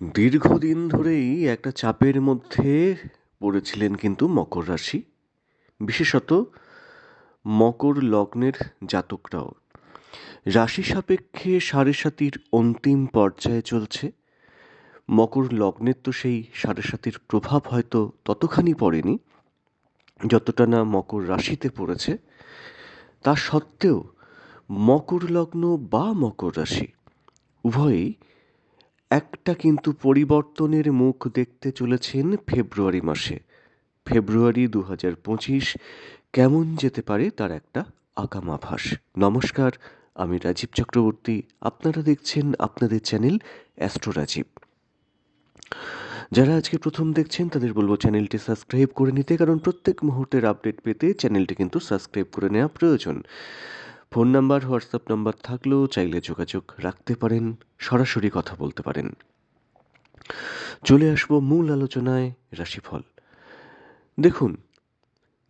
দীর্ঘদিন ধরেই একটা চাপের মধ্যে পড়েছিলেন কিন্তু মকর রাশি, বিশেষত মকর লগ্নের জাতকরাও। রাশি সাপেক্ষে সাড়ে সাতির অন্তিম পর্যায়ে চলছে। মকর লগ্নের তো সেই সাড়ে সাতির প্রভাব হয়তো ততখানি পড়েনি, যতটা না মকর রাশিতে পড়েছে। তা সত্ত্বেও মকর লগ্ন বা মকর রাশি উভয়ই একটা কিন্তু পরিবর্তনের মুখ দেখতে চলেছেন ফেব্রুয়ারি মাসে। ফেব্রুয়ারি দু হাজার পঁচিশ কেমন যেতে পারে তার একটা আগাম আভাস। নমস্কার, আমি রাজীব চক্রবর্তী, আপনারা দেখছেন আপনাদের চ্যানেল অ্যাস্ট্রো রাজীব। যারা আজকে প্রথম দেখছেন, তাদের বলব চ্যানেলটি সাবস্ক্রাইব করে নিতে, কারণ প্রত্যেক মুহূর্তের আপডেট পেতে চ্যানেলটি কিন্তু সাবস্ক্রাইব করে নেওয়া প্রয়োজন। ফোন নাম্বার, হোয়াটসঅ্যাপ নাম্বার থাকলেও চাইলে যোগাযোগ রাখতে পারেন, সরাসরি কথা বলতে পারেন। চলে আসব মূল আলোচনায় রাশিফল। দেখুন,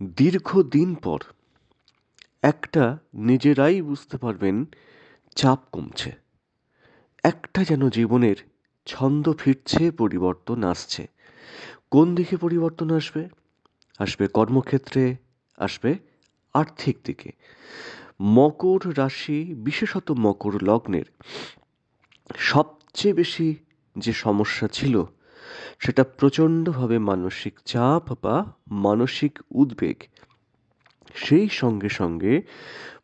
দীর্ঘদিন পর একটা নিজেরাই বুঝতে পারবেন চাপ কমছে। একটা যেন জীবনের ছন্দ ফিরছে, পরিবর্তন আসছে। কোন দিকে পরিবর্তন আসবে? আসবে কর্মক্ষেত্রে, আসবে আর্থিক দিকে। মকর রাশি, বিশেষত মকর লগ্নের সবচেয়ে বেশি যে সমস্যা ছিল, সেটা প্রচণ্ডভাবে মানসিক চাপ বা মানসিক উদ্বেগ। সেই সঙ্গে সঙ্গে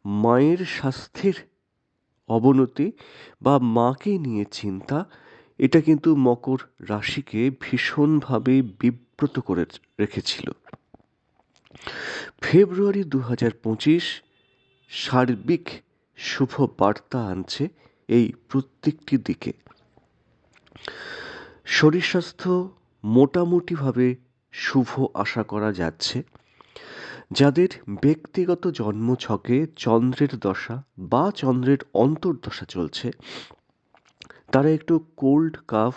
মায়ের স্বাস্থ্যের অবনতি বা মাকে নিয়ে চিন্তা, এটা কিন্তু মকর রাশিকে ভীষণভাবে বিব্রত করে রেখেছিল। ফেব্রুয়ারি দু হাজার পঁচিশ সার্বিক শুভ বার্তা আনছে এই প্রত্যেকটি দিকে। শরীর স্বাস্থ্য মোটামুটিভাবে শুভ আশা করা যাচ্ছে। যাদের ব্যক্তিগত জন্মছকে চন্দ্রের দশা বা চন্দ্রের অন্তর্দশা চলছে, তারা একটু কোল্ড কাফ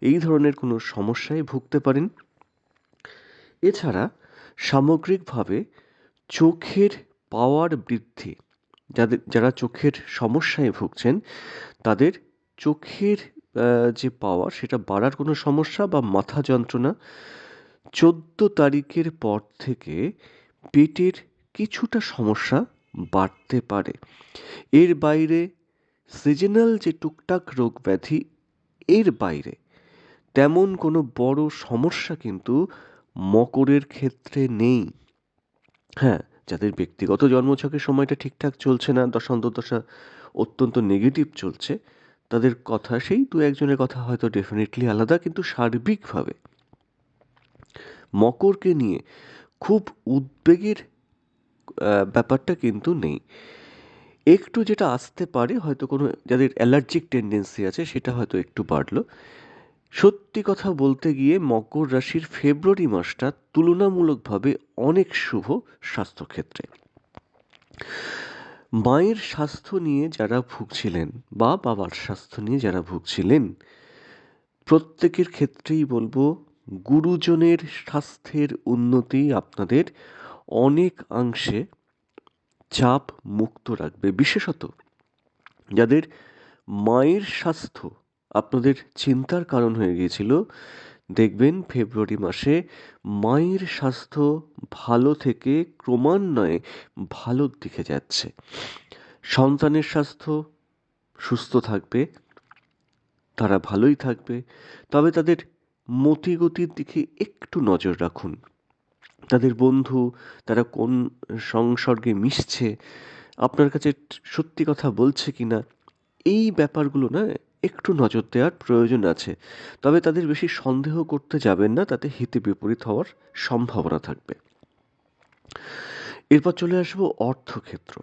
এই ধরনের কোনো সমস্যায় ভুগতে পারেন। এছাড়া সামগ্রিকভাবে চোখের পাওয়ার বৃদ্ধি যাদের যারা চোখের সমস্যায় ভুগছেন, তাদের চোখের যে পাওয়ার সেটা বাড়ার কোনো সমস্যা বা মাথা যন্ত্রণা চোদ্দ তারিখের পর থেকে পেটের কিছুটা সমস্যা বাড়তে পারে। এর বাইরে সিজনাল যে টুকটাক রোগ ব্যাধি, এর বাইরে তেমন কোনো বড় সমস্যা কিন্তু মকরের ক্ষেত্রে নেই। হ্যাঁ যাদের ব্যক্তিগত জন্মছকের সময়টা ঠিকঠাক চলছে না দশা অত্যন্ত নেগেটিভ চলছে, তাদের কথা সেই দু একজনের কথা হয়তো ডেফিনেটলি আলাদা কিন্তু সার্বিকভাবে। মকরকে নিয়ে খুব উদ্বেগের ব্যাপারটা কিন্তু নেই। একটু যেটা আসতে পারে, হয়তো কোনো যাদের অ্যালার্জিক টেন্ডেন্সি আছে, সেটা হয়তো একটু বাড়লো। সত্যি কথা বলতে গিয়ে মকর রাশির ফেব্রুয়ারি মাসটা তুলনামূলকভাবে অনেক শুভ স্বাস্থ্যক্ষেত্রে। মায়ের স্বাস্থ্য নিয়ে যারা ভুগছিলেন বা বাবার স্বাস্থ্য নিয়ে যারা ভুগছিলেন, প্রত্যেকের ক্ষেত্রেই বলব গুরুজনের স্বাস্থ্যের উন্নতি আপনাদের অনেক অংশে চাপ মুক্ত রাখবে। বিশেষত যাদের মায়ের স্বাস্থ্য আপনাদের চিন্তার কারণ হয়ে গিয়েছিল। দেখবেন ফেব্রুয়ারি মাসে মায়ের স্বাস্থ্য ভালো থেকে ক্রমান্বয়ে ভালোর দিকে যাচ্ছে। সন্তানের স্বাস্থ্য সুস্থ থাকবে, তারা ভালোই থাকবে, তবে তাদের মতিগতির দিকে একটু নজর রাখুন। তাদের বন্ধু, তারা কোন সংসর্গে মিশছে, আপনার কাছে সত্যি কথা বলছে কি না এই ব্যাপারগুলো না একটু নজর দেওয়ার প্রয়োজন আছে। তবে তাদের বেশি সন্দেহ করতে যাবেন না, তাতে হিতে বিপরীত হওয়ার সম্ভাবনা থাকবে। এরপর চলে আসব অর্থক্ষেত্র।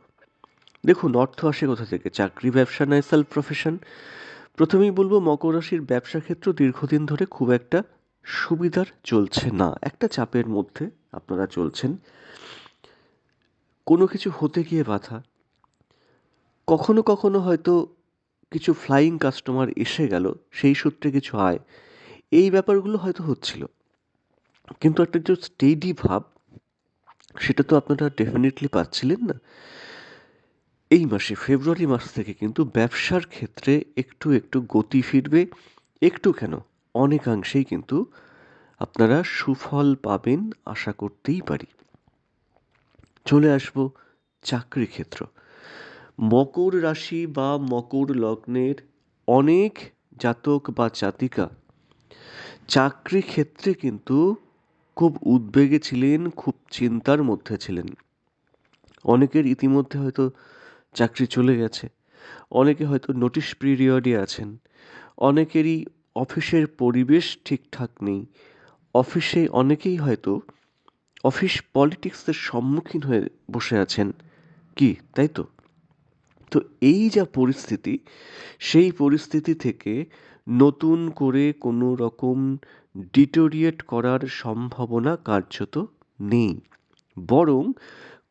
দেখুন, অর্থ আসে কোথা থেকে? চাকরি, ব্যবসা নয় সেলফ প্রফেশন। প্রথমেই বলব, মকর রাশির ব্যবসা ক্ষেত্র দীর্ঘদিন ধরে খুব একটা সুবিধার চলছে না। একটা চাপের মধ্যে আপনারা চলছেন। কোনো কিছু হতে গিয়ে বাধা। কখনো কখনো হয়তো কিছু ফ্লাইং কাস্টমার এসে গেল, সেই সূত্রে কিছু আয়। এই ব্যাপারগুলো হয়তো হচ্ছিল। কিন্তু একটা যে স্টেডি ভাব, সেটা তো আপনারা ডেফিনেটলি পাচ্ছিলেন না। এই মাসে, ফেব্রুয়ারি মাস থেকে কিন্তু ব্যবসার ক্ষেত্রে একটু একটু গতি ফিরবে। একটু কেন? অনেকাংশেই কিন্তু আপনারা সুফল পাবেন, আশা করতেই পারি। চলে আসব চাকরি ক্ষেত্র। মকর রাশি বা মকর লগ্নের অনেক জাতক বা জাতিকা চাকরি ক্ষেত্রে কিন্তু খুব উদ্বেগে ছিলেন, খুব চিন্তার মধ্যে ছিলেন। অনেকের ইতিমধ্যে হয়তো চাকরি চলে গেছে, অনেকে হয়তো নোটিশ পিরিয়ডে আছেন, অনেকেরই অফিসের পরিবেশ ঠিকঠাক নেই, অফিসে অনেকেই হয়তো অফিস পলিটিক্সের সম্মুখীন হয়ে বসে আছেন। কি, তাই তো? তো এই যা পরিস্থিতি, সেই পরিস্থিতি থেকে নতুন করে কোনো রকম ডিটোরিয়েট করার সম্ভাবনা কার্যত নেই। বরং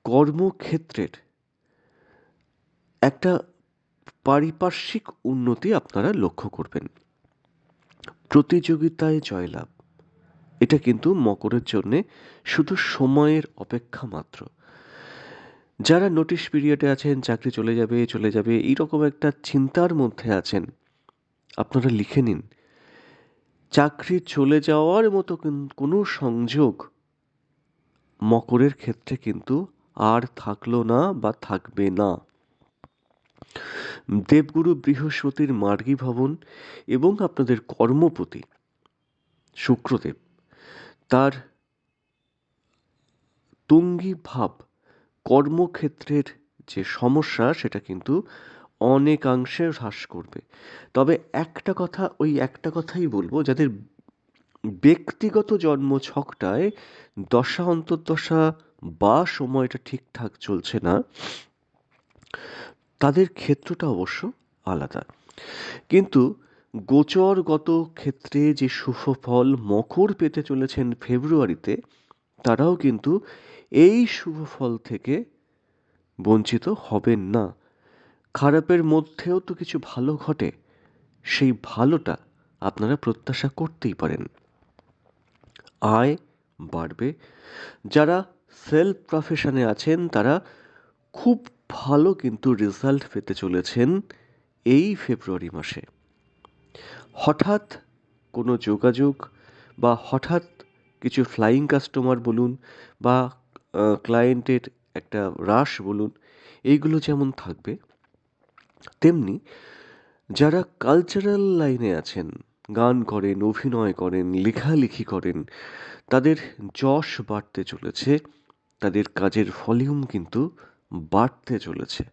কর্মক্ষেত্রের একটা পারিপার্শ্বিক উন্নতি আপনারা লক্ষ্য করবেন। প্রতিযোগিতায় জয়লাভ, এটা কিন্তু মকরের জন্যে শুধু সময়ের অপেক্ষা মাত্র। যারা নোটিশ পিরিয়ডে আছেন, চাকরি চলে যাবে চলে যাবে, এইরকম একটা চিন্তার মধ্যে আছেন, আপনারা লিখে নিন। চাকরি চলে যাওয়ার মতো কোনো সংযোগ মকরের ক্ষেত্রে কিন্তু আর থাকল না বা থাকবে না। দেবগুরু বৃহস্পতির মার্গী ভবন এবং আপনাদের কর্মপতি শুক্রদেব, তার তুঙ্গি ভাব কর্মক্ষেত্রের যে সমস্যা, সেটা কিন্তু অনেকাংশে হ্রাস করবে। তবে একটা কথা, ওই একটা কথাই বলব, যাদের ব্যক্তিগত জন্ম ছকটায় দশা, অন্তর্দশা বা সময়টা ঠিকঠাক চলছে না, তাদের ক্ষেত্রটা অবশ্য আলাদা। কিন্তু গোচরগত ক্ষেত্রে যে শুভফল মকর পেতে চলেছেন ফেব্রুয়ারিতে, তারাও কিন্তু এই শুভ ফল থেকে বঞ্চিত হবেন না। খারাপের মধ্যেও তো কিছু ভালো ঘটে, সেই ভালোটা আপনারা প্রত্যাশা করতেই পারেন। আয় বাড়বে। যারা সেলফ প্রফেশনে আছেন, তারা খুব ভালো কিন্তু রেজাল্ট পেতে চলেছেন এই ফেব্রুয়ারি মাসে। হঠাৎ কোনো যোগাযোগ বা হঠাৎ কিছু ফ্লাইং কাস্টমার বলুন বা ক্লায়েন্টের একটা হ্রাস বলুন, এইগুলো যেমন থাকবে, তেমনি যারা কালচারাল লাইনে আছেন, গান করেন, অভিনয় করেন, লেখালেখি করেন, তাদের যশ বাড়তে চলেছে, তাদের কাজের ভলিউম কিন্তু বাড়তে চলেছে।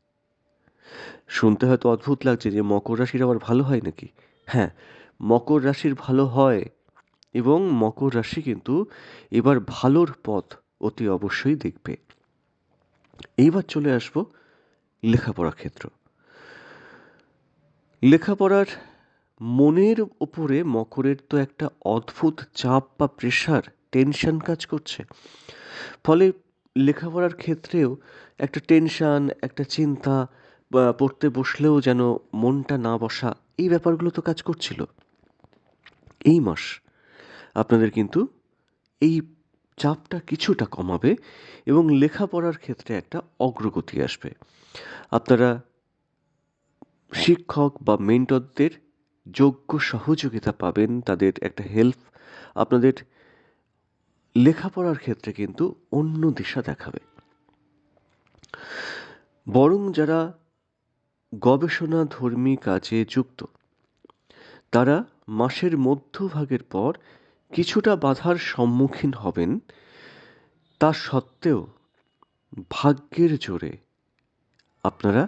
শুনতে হয়তো অদ্ভুত লাগছে যে মকর রাশির আবার ভালো হয় নাকি? হ্যাঁ মকর রাশির ভালো হয় এবং মকর রাশি কিন্তু এবার ভালোর পথ অতি অবশ্যই দেখবে। এইবার চলে আসব লেখাপড়া ক্ষেত্র। লেখাপড়ার মনের ওপরে মকরের তো একটা অদ্ভুত চাপ বা প্রেশার টেনশন কাজ করছে। ফলে লেখাপড়ার ক্ষেত্রেও একটা টেনশান একটা চিন্তা পড়তে বসলেও যেন মনটা না বসা, এই ব্যাপারগুলো তো কাজ করছিল। এই মাস আপনাদের কিন্তু এই চাপটা কিছুটা কমাবে এবং লেখাপড়ার ক্ষেত্রে একটা অগ্রগতি আসবে। আপনারা শিক্ষক বা মেন্টরদের যোগ্য সহযোগিতা পাবেন, তাদের একটা হেল্প, আপনাদের লেখাপড়ার ক্ষেত্রে কিন্তু অন্য দিশা দেখাবে। বরং যারা গবেষণা ধর্মী কাজে যুক্ত তারা মাসের মধ্যভাগের পর কিছুটা বাধার সম্মুখীন হবেন, তা সত্ত্বেও ভাগ্যের জোরে আপনারা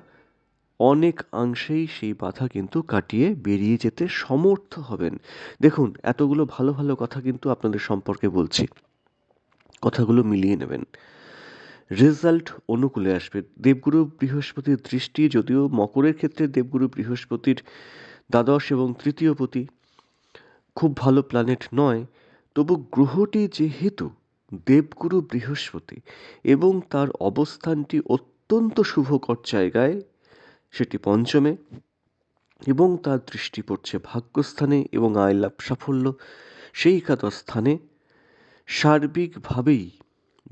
অনেক অংশেই সেই বাধা কিন্তু কাটিয়ে বেরিয়ে যেতে সমর্থ হবেন। দেখুন, এতগুলো ভালো ভালো কথা কিন্তু আপনাদের সম্পর্কে বলছি। কথাগুলো মিলিয়ে নেবেন। রেজাল্ট অনুকূলে আসবে। দেবগুরু বৃহস্পতির দৃষ্টি, যদিও মকরের ক্ষেত্রে দেবগুরু বৃহস্পতির দ্বাদশ এবং তৃতীয় পতি খুব ভালো প্ল্যানেট নয়, তবু গ্রহটি যেহেতু দেবগুরু বৃহস্পতি এবং তার অবস্থানটি অত্যন্ত শুভকর জায়গায়, সেটি পঞ্চমে এবং তার দৃষ্টি পড়ছে ভাগ্যস্থানে এবং আয় লাভ সাফল্য সেই একাদশ স্থানে। সার্বিকভাবেই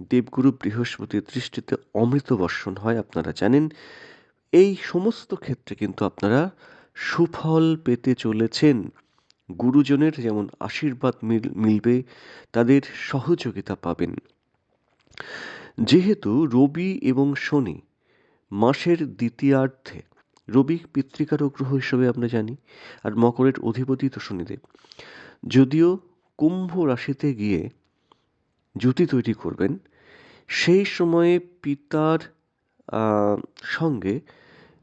দেবগুরু বৃহস্পতির দৃষ্টিতে অমৃত বর্ষণ হয়, আপনারা জানেন। এই সমস্ত ক্ষেত্রে কিন্তু আপনারা সুফল পেতে চলেছেন। গুরুজনের যেমন আশীর্বাদ মিল- মিলবে, তাদের সহযোগিতা পাবেন। যেহেতু রবি এবং শনি মাসের দ্বিতীয়ার্ধে, রবি পিতৃকার গ্রহ হিসেবে আমরা জানি, আর মকরের অধিপতি তো শনিদেব, যদিও কুম্ভ রাশিতে গিয়ে জুতি তৈরি করবেন, সেই সময়ে পিতার সঙ্গে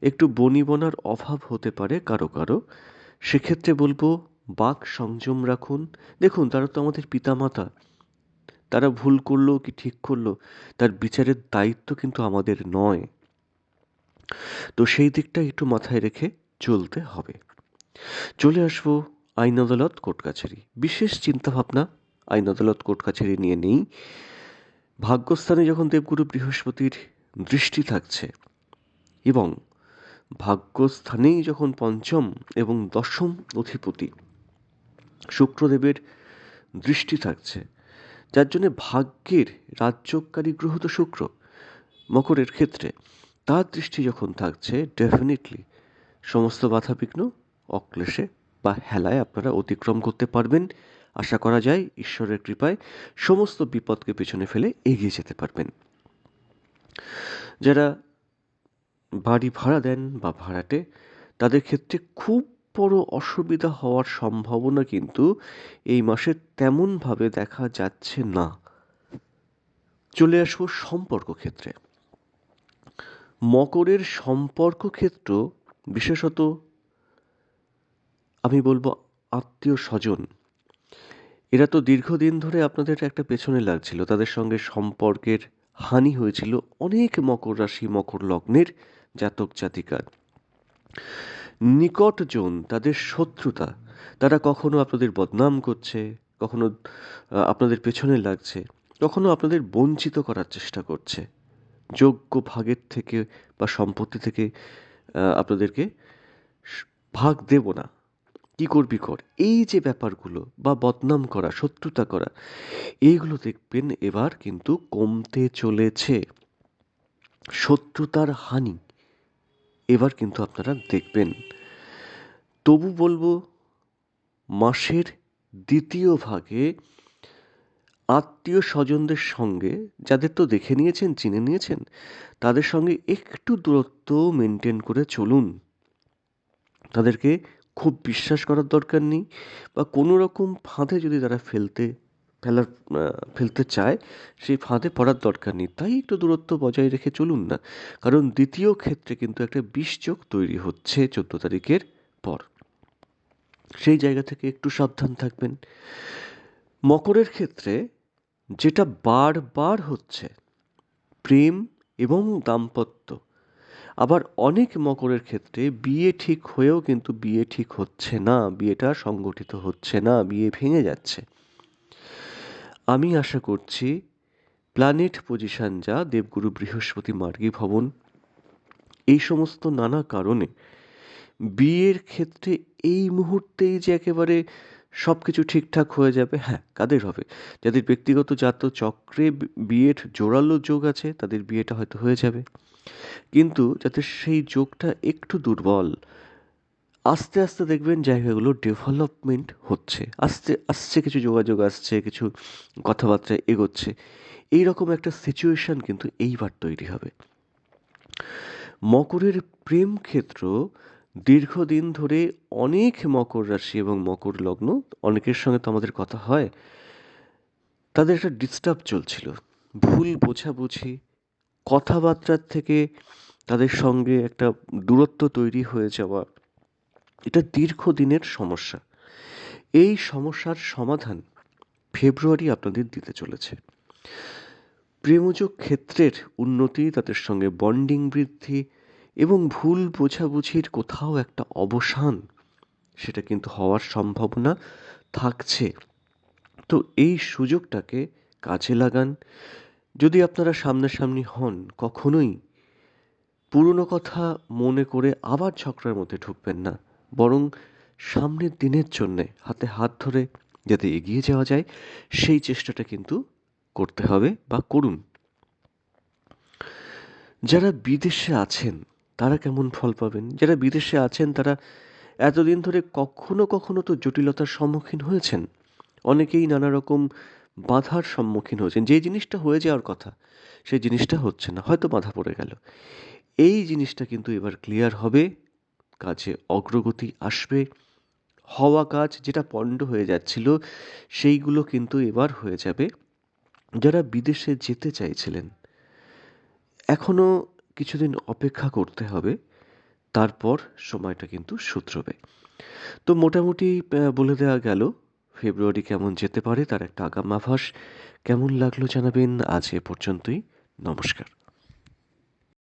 একটু বনিবনার অভাব হতে পারে কারও কারও। সেক্ষেত্রে বলব বাক সংযম রাখুন। দেখুন, তারা তো আমাদের পিতামাতা। তারা ভুল করল কি ঠিক করল, তার বিচারের দায়িত্ব কিন্তু আমাদের নয়। তো সেই দিকটা একটু মাথায় রেখে চলতে হবে। চলে আসব আইন আদালত কোর্ট কাছারি বিশেষ চিন্তাভাবনা আইন আদালত কোর্ট কাছারি নিয়ে নেই। ভাগ্যস্থানে যখন দেবগুরু বৃহস্পতির দৃষ্টি থাকছে এবং ভাগ্যস্থানেই যখন পঞ্চম এবং দশম অধিপতি শুক্রদেবের দৃষ্টি থাকছে, যার জন্য ভাগ্যের রাজ্যকারী গ্রহ তো শুক্র। মকরের ক্ষেত্রে তার দৃষ্টি যখন থাকছে ডেফিনেটলি সমস্ত বাধাবিঘ্ন, অক্লেশে বা হেলায় আপনারা অতিক্রম করতে পারবেন। আশা করা যায় ঈশ্বরের কৃপায় সমস্ত বিপদকে পেছনে ফেলে এগিয়ে যেতে পারবেন। যারা বাড়ি ভাড়া দেন বা ভাড়াটে, তাদের ক্ষেত্রে খুব বড় অসুবিধা হওয়ার সম্ভাবনা কিন্তু এই মাসে তেমনভাবে দেখা যাচ্ছে না। চলে আসব সম্পর্ক ক্ষেত্রে। মকরের সম্পর্ক ক্ষেত্র, বিশেষত আমি বলব আত্মীয় স্বজন, এরা তো দীর্ঘদিন ধরে আপনাদের একটা পেছনে লাগছিল, তাদের সঙ্গে সম্পর্কের হানি হয়েছিল অনেক মকর রাশি, মকর লগ্নের জাতক জাতিকার নিকটজন, তাদের শত্রুতা, তারা কখনো আপনাদের বদনাম করছে, কখনো আপনাদের পেছনে লাগছে, কখনো আপনাদের বঞ্চিত করার চেষ্টা করছে। যোগ্য ভাগের থেকে বা সম্পত্তি থেকে আপনাদেরকে ভাগ দেব না। কি করবি কর? এই যে ব্যাপারগুলো বা বদনাম করা, শত্রুতা করা, এইগুলো দেখবেন এবার কিন্তু কমতে চলেছে। শত্রুতার হানি এবার কিন্তু আপনারা দেখবেন। তবু বলব, মাসের দ্বিতীয় ভাগে আত্মীয় স্বজনদের সঙ্গে, যাদের তো দেখে নিয়েছেন, চিনে নিয়েছেন, তাদের সঙ্গে একটু দূরত্ব মেনটেন করে চলুন। তাদেরকে খুব বিশ্বাস করার দরকার নেই বা কোনো রকম ফাঁদে যদি তারা ফেলতে ফেলার ফেলতে চায়, সেই ফাঁদে পড়ার দরকার নেই। তাই একটু দূরত্ব বজায় রেখে চলুন না। কারণ দ্বিতীয় ক্ষেত্রে কিন্তু একটা বিষযোগ তৈরি হচ্ছে চোদ্দ তারিখের পর। সেই জায়গা থেকে একটু সাবধান থাকবেন। মকরের ক্ষেত্রে যেটা বারবার হচ্ছে, প্রেম এবং দাম্পত্য। আবার অনেক মকরের ক্ষেত্রে বিয়ে ঠিক হয়েও কিন্তু বিয়ে ঠিক হচ্ছে না, বিয়েটা সংগঠিত হচ্ছে না, বিয়ে ভেঙে যাচ্ছে। আমি আশা করছি প্ল্যানেট পজিশন যা দেবগুরু বৃহস্পতি মার্গী ভবন, এই সমস্ত নানা কারণে বিয়ের ক্ষেত্রে এই মুহূর্তেই যে একেবারে সব কিছু ঠিকঠাক হয়ে যাবে হ্যাঁ কাদের হবে। যাদের ব্যক্তিগত জাত চক্রে বিয়ের জোরালো যোগ আছে, তাদের বিয়েটা হয়তো হয়ে যাবে। কিন্তু যাতে সেই যোগটা একটু দুর্বল আস্তে আস্তে দেখবেন জায়গাগুলো ডেভেলপমেন্ট হচ্ছে। আস্তে আসছে কিছু যোগাযোগ আসছে, কিছু কথাবার্তা এগোচ্ছে। এই রকম একটা সিচুয়েশন কিন্তু এইবার তৈরি হবে। মকরের প্রেম ক্ষেত্র দীর্ঘদিন ধরে অনেক মকর রাশি এবং মকর লগ্ন, অনেকের সঙ্গে তো আমাদের কথা হয়, তাদের একটা ডিস্টার্ব চলছিল। ভুল বোঝাবুঝি, কথাবার্তার থেকে তাদের সঙ্গে একটা দূরত্ব তৈরি হয়ে যাওয়া এটা দীর্ঘদিনের সমস্যা। এই সমস্যার সমাধান ফেব্রুয়ারি আপনাদের দিতে চলেছে। প্রেমযোগ ক্ষেত্রের উন্নতি, তাদের সঙ্গে বন্ডিং বৃদ্ধি এবং ভুল বোঝাবুঝির কোথাও একটা অবসান, সেটা কিন্তু হওয়ার সম্ভাবনা থাকছে। তো এই সুযোগটাকে কাজে লাগান। যদি আপনারা সামনাসামনি হন, কখনোই পুরনো কথা মনে করে আবার ঝগড়ার মধ্যে ঢুকবেন না। বরং সামনের দিনের জন্যে হাতে হাত ধরে যাতে এগিয়ে যাওয়া যায়, সেই চেষ্টাটা কিন্তু করতে হবে বা করুন। যারা বিদেশে আছেন, তারা কেমন ফল পাবেন? যারা বিদেশে আছেন, তারা এতদিন ধরে কখনো কখনো তো জটিলতার সম্মুখীন হয়েছেন। অনেকেই নানা রকম বাধার সম্মুখীন হয়েছেন। যে জিনিসটা হয়ে যাওয়ার কথা, সেই জিনিসটা হচ্ছে না, হয়তো বাধা পড়ে গেল। এই জিনিসটা কিন্তু এবার ক্লিয়ার হবে। কাজে অগ্রগতি আসবে, হওয়া কাজ যেটা পণ্ড হয়ে যাচ্ছিল, সেইগুলো কিন্তু এবার হয়ে যাবে। যারা বিদেশে যেতে চাইছিলেন এখনও কিছুদিন অপেক্ষা করতে হবে, তারপর সময়টা কিন্তু শুধরবে। তো মোটামুটি বলে দেওয়া গেল, ফেব্রুয়ারি কেমন যেতে পারে, তার একটা আগাম আভাস। কেমন লাগল জানাবেন, আজ এ পর্যন্তই, নমস্কার।